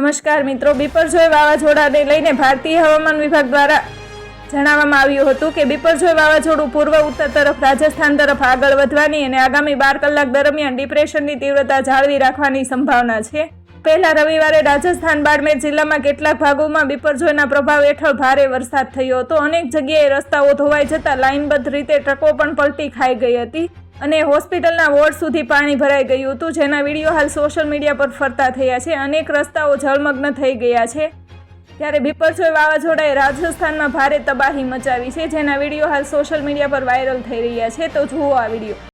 નમસ્કાર મિત્રો, બિપરજોય વાવાઝોડાને લઈને ભારતીય હવામાન વિભાગ દ્વારા જણાવવામાં આવ્યું હતું કે બિપરજોય વાવાઝોડું પૂર્વ ઉત્તર તરફ, રાજસ્થાન તરફ આગળ વધવાની અને આગામી બાર કલાક દરમિયાન ડિપ્રેશનની તીવ્રતા જાળવી રાખવાની સંભાવના છે. પહેલા રવિવારે રાજસ્થાન, બાડમેર જિલ્લામાં કેટલાક ભાગોમાં બિપરજોયના પ્રભાવ હેઠળ ભારે વરસાદ થયો હતો. અનેક જગ્યાએ રસ્તાઓ ધોવાઈ જતા લાઇનબદ્ધ રીતે ટ્રકો પણ પલટી ખાઈ ગઈ હતી. અને હોસ્પિટલના વોર્ડ સુધી પાણી ભરાઈ ગયું હતું, જેના વીડિયો હાલ સોશિયલ મીડિયા પર ફરતા થયા છે. અનેક રસ્તાઓ જળમગ્ન થઈ ગયા છે. ત્યારે બિપરજોય વાવાઝોડાએ રાજસ્થાનમાં ભારે તબાહી મચાવી છે, જેના વીડિયો હાલ સોશિયલ મીડિયા પર વાયરલ થઈ રહ્યા છે. તો જુઓ આ વીડિયો.